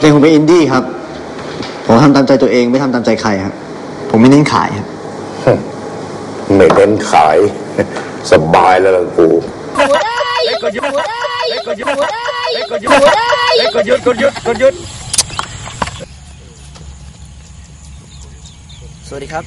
เพลงผมเป็นอินดี้ครับ ผมทำตามใจตัวเองไม่ทำตามใจใครครับ ผมไม่เน้นขายครับ ไม่เน้นขาย สบายแล้วล่ะกูสวัสดีครับ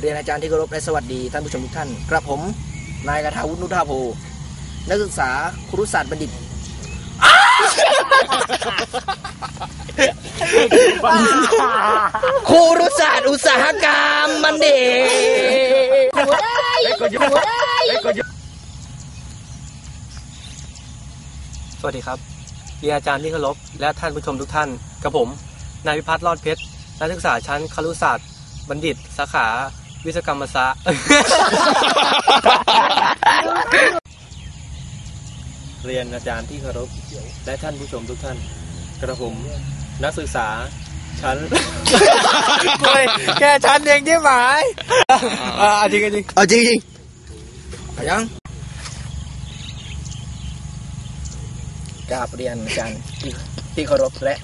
เรียนอาจารย์ที่เคารพและสวัสดีท่านผู้ชมทุกท่าน กระผม นายกทาวุฒินุทาโพ นักศึกษาครุศาสตร์บัณฑิต ครุศาสตร์อุตสาหกรรมบัณฑิตสวัสดีครับเรียนอาจารย์ที่เคารพและท่านผู้ชมทุกท่านกับผม นายพิพัฒน์รอดเพชร นักศึกษาชั้นครุศาสตร์ บัณฑิต สาขา วิศวกรรมศาสตร์เรียนอาจารย์ที่เคารพและท่านผู้ชมทุกท่าน กระผมนักศึกษา ชั้นแค่ชั้นเองใช่ไหมอ่าจริงจริงเอาจริงจริงไปยังกราบเรียนอาจารย์ที่ที่เคารพและ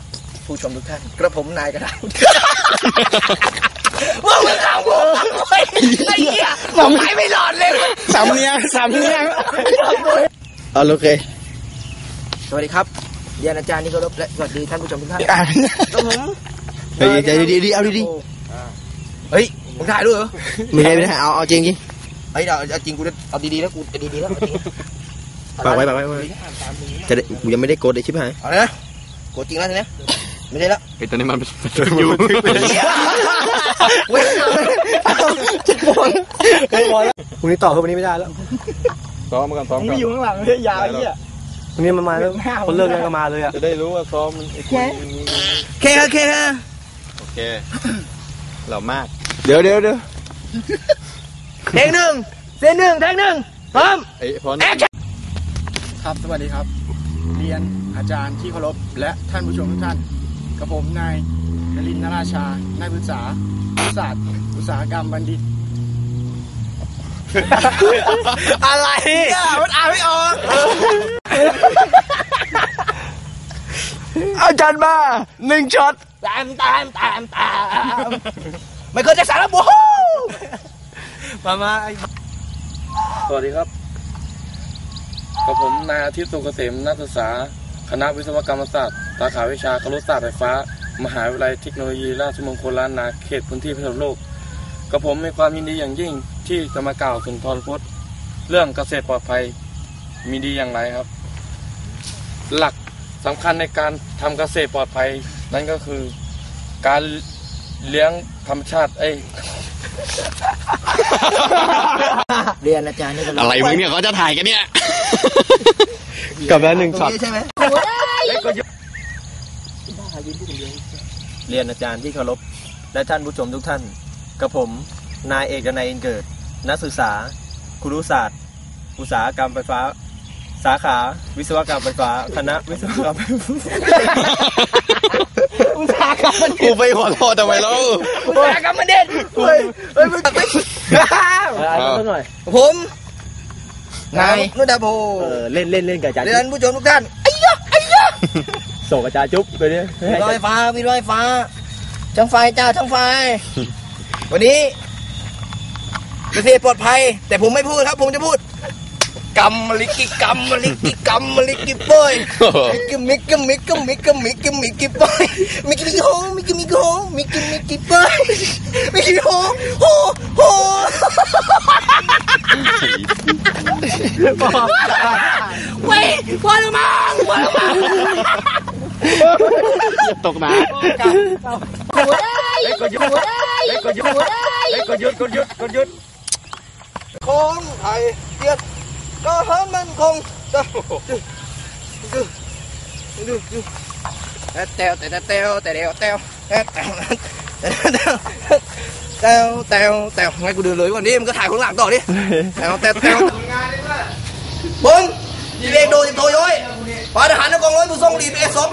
ผู้ชมทุกท่านกระผมนายกระดาษว่ามึงเอากูไอ้เหี้ยผมไปไม่หลอดเลยสามเนียงสามเนียงเอาโอเค สวัสดีครับเรียนอาจารย์ที่เคารพและสวัสดีท่านผู้ชมทุกท่านกระผม เฮ้ยใจดีๆเอาดีเฮ้ยมึงถ่ายด้วยเหรอๆไม่ได้ไม่ได้เอาเอาจริงจริงเฮ้ยเดี๋ยวเอาจริงกูจะเอาดีๆแล้วกูจะดีๆแล้วเอาจริงปากไว้ปากไว้ปากไว้จะได้กูยังไม่ได้กดเลยชิบหายเอาเลยนะกูจริงแล้วทีเนี้ยไม่ได้แล้วไอ้ตอนนี้มันเป็นอยู่เว้ยจะบอลพรุ่งนี้ต่อคือวันนี้ไม่ได้แล้วซ้อมกันซ้อมกันอยู่ข้างหลังเลยยาวเหี้ยพรุ่งนี้มันมาแล้วคนเลิกงานก็มาเลยอะจะได้รู้ว่าซ้อมมันไอ้คนนี้เคโอเคฮะโอเคเหล่ามาก เดี๋ยวเดี๋ยวเดี๋ยวเทคหนึ่งเส้นหนึ่งเทคหนึ่งพร้อมไอ้พอแอคชั่นครับสวัสดีครับ เรียนอาจารย์ที่เคารพและท่านผู้ชมทุกท่านกับผมนายนรินทร์นราชานายศึกษาศาสตร์อุตสาหกรรมบัณฑิต อะไรมันอ่านไม่ออกเอาจันมาหนึ่งช็อต ตามตามตามตามไม่เคยจะสารบูมามาไอ้สวัสดีครับ กับผมนายอาทิตย์สุกเกษมนักศึกษา คณะวิศวกรรมศาสตร์ สาขาวิชาครุศาสตร์ไฟฟ้า มหาวิทยาลัยเทคโนโลยีราชมงคลล้านนา เขตพื้นที่พิษณุโลก กับผมมีความยินดีอย่างยิ่งที่จะมากล่าวสุนทรพจน์เรื่องเกษตรปลอดภัยมีดีอย่างไรครับ หลักสำคัญในการทำเกษตรปลอดภัยนั่นก็คือ การเลี้ยงธรรมชาติเอ้ยเรียนอาจารย์นี่ก็อะไรมึงเนี่ยเขาจะถ่ายกันเนี่ย กลับแล้วหนึ่งช็อตใช่ไหมเรียนอาจารย์ที่เคารพและท่านผู้ชมทุกท่าน กับผมนายเอกนายอินเกิด นักศึกษาครุศาสตร์ อุตสาหกรรมไฟฟ้า สาขา วิศวกรรมไฟฟ้า คณะวิศวกรรม ไฟฟ้ากูไปขอโทษทำไมแล้วอุตสาหกรรมมันเด่นเฮ้ยเฮ้ยมึงไม่อ่านสักหน่อยผมนายนุดาโพเออเล่นเล่นเล่นกับอาจารย์เรียนผู้ชมทุกท่านไอ้ยะไอ้ยะส่งอาจารย์จุ๊บไปเนี่ยมีรอยฟ้ามีรอยฟ้าช่างไฟจ้าช่างไฟ วันนี้เกษตรปลอดภัย แต่ผมไม่พูดครับ ผมจะพูด กรรมลิกิกรรมลิกิกรรมลิกิเปยมิกมิกมิกมิกมิกมิกเปยมิกมิกโฮมิกมิกโฮมิกมิกเปยมิกมิกโฮโฮโฮเว้ยพอแล้วมั้งพอแล้วมั้งตกน้ของไทยเกียรติก็ให้มันคงจะดูดูดูแต่เตวแต่เตวแต่เดียวเตวแต่เตวเตวเตวเตวไงกูเดินเลยวัน นี้มันก็ถ่ายข้างหลังต่อดิเตวเตวเตวบงยีเรียกโดจิโตย้อยฝ่ายทหารนักกองร้อยผู้ทรงดีเอสองเ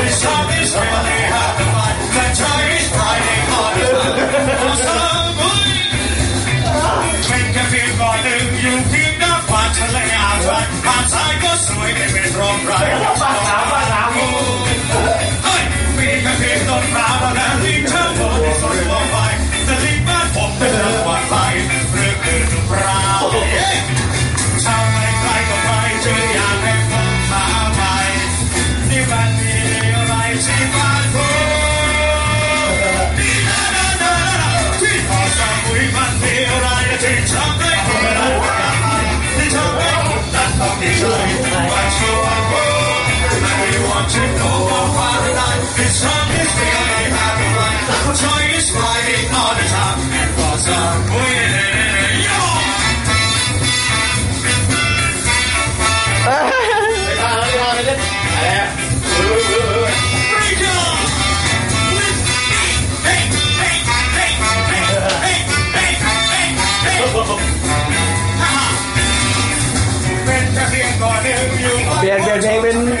biển biển bên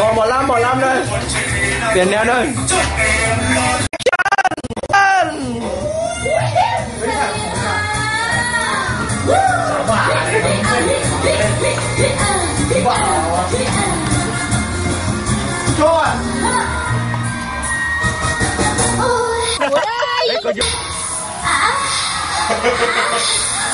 bò bò lắm bò lắm đây biển neo đây pmpmpm drive my car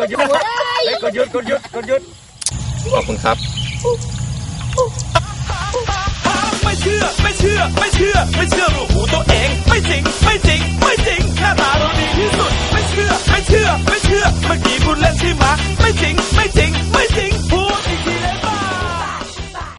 กดยุดเล็กก็ยุดก็ยุดก็ยุดขอบคุณครับ ไม่เชื่อไม่เชื่อไม่เชื่อไม่เชื่อรูหูตัวเอง ไม่จริงไม่จริงไม่จริงแค่ตาเราดีที่สุด ไม่เชื่อไม่เชื่อไม่เชื่อเมื่อกี้คุณเล่นที่มาไม่จริงไม่จริงไม่จริงพู